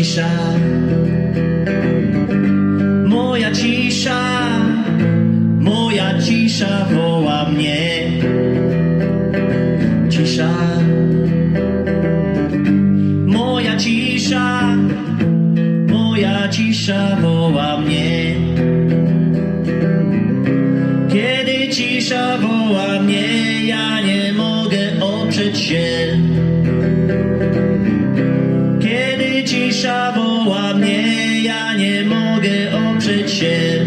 cisza, moja cisza, moja cisza woła mnie. Cisza, moja cisza, moja cisza woła mnie. Kiedy cisza woła mnie, ja nie mogę oprzeć się. Cisza woła mnie, ja nie mogę oprzeć się.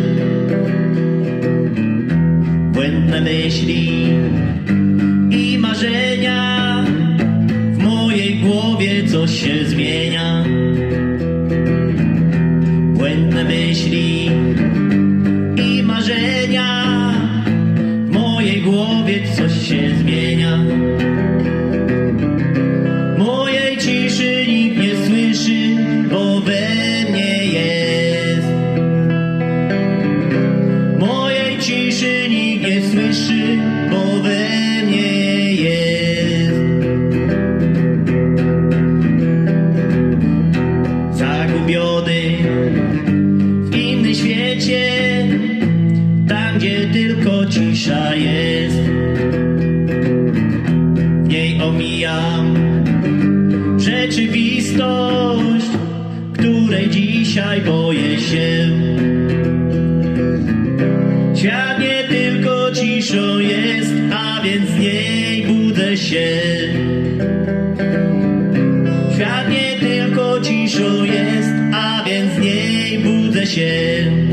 Błędne myśli i marzenia, w mojej głowie coś się zmienia. Błędne myśli i marzenia, w mojej głowie coś się zmienia. Gdzie tylko cisza jest. W niej omijam rzeczywistość, której dzisiaj boję się. Świat nie tylko ciszą jest, a więc z niej budzę się. Świat nie tylko ciszą jest, a więc z niej budzę się.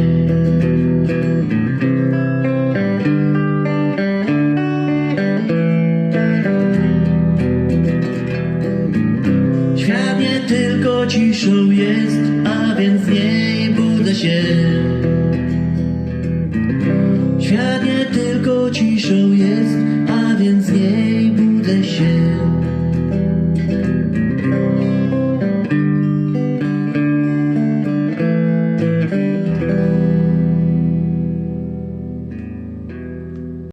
Świat nie tylko ciszą jest, a więc z niej budzę się.